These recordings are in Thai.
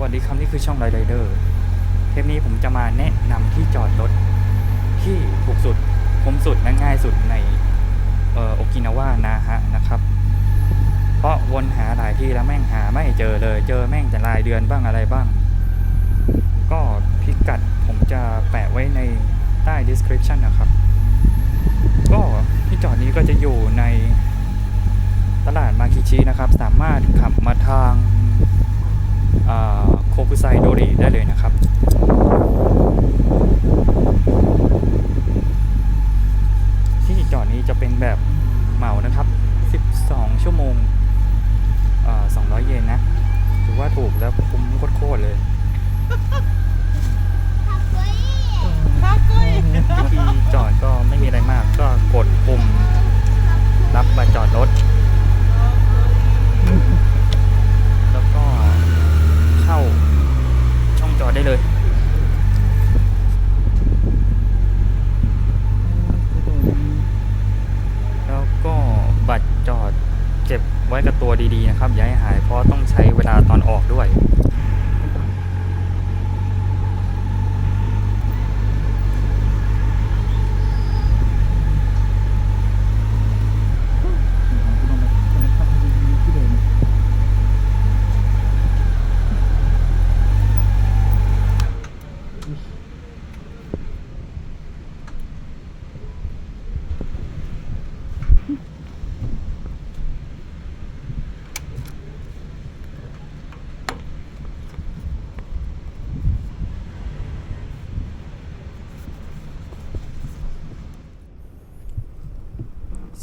วัสดีครับนี่คือช่องไรเดอร์เทปนี้ผมจะมาแนะนำที่จอดรถที่ถูกสุดคุ้มสุดและง่ายสุดในเออโอกินาว่านาฮะนะครับ เพราะวนหาหลายที่แล้วแม่งหาไม่เจอเลย เจอแม่งแต่รายเดือนบ้างอะไรบ้าง ก็พิกัดผมจะแปะไว้ในใต้ description นะครับ ก็ที่จอดนี้ก็จะอยู่ในตลาดมาคิชินะครับ สามารถขับมาทาง โคคุไซโดริได้เลยนะครับ บัตรจอดเก็บไว้กับตัวดีๆนะครับ อย่าให้หายเพราะต้องใช้เวลาตอนออกด้วย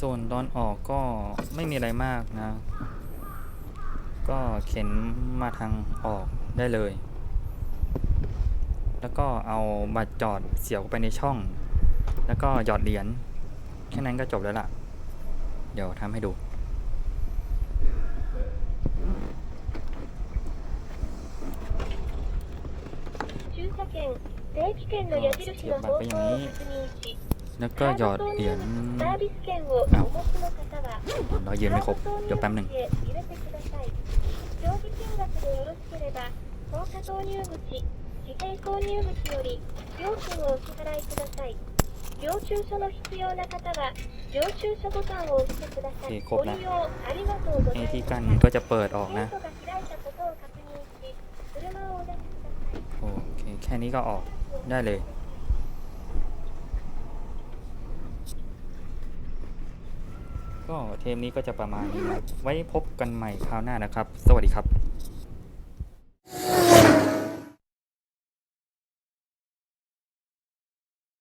ส่วนตอนออกก็ไม่มีอะไรมากนะ ก็เข็นมาทางออกได้เลย แล้วก็เอาบัตรจอดเสียบเข้าไปในช่อง แล้วก็หยอดเหรียญ แค่นั้นก็จบแล้วล่ะ เดี๋ยวทำให้ดู 駐車券定期券の矢印の方向を確認し แล้วก็หยอดเหรียญอ้าวเรายืนไม่ครบ เดี๋ยวแป๊บหนึ่งโอเคครบ方は領収書ボタ。ที่กั้นก็จะเปิดออกนะโอเคแค่นี้ก็ออกได้เลย ก็เทมนี้ก็จะประมาณนี้นะไว้พบกันใหม่คราวหน้านะครับ สวัสดีครับ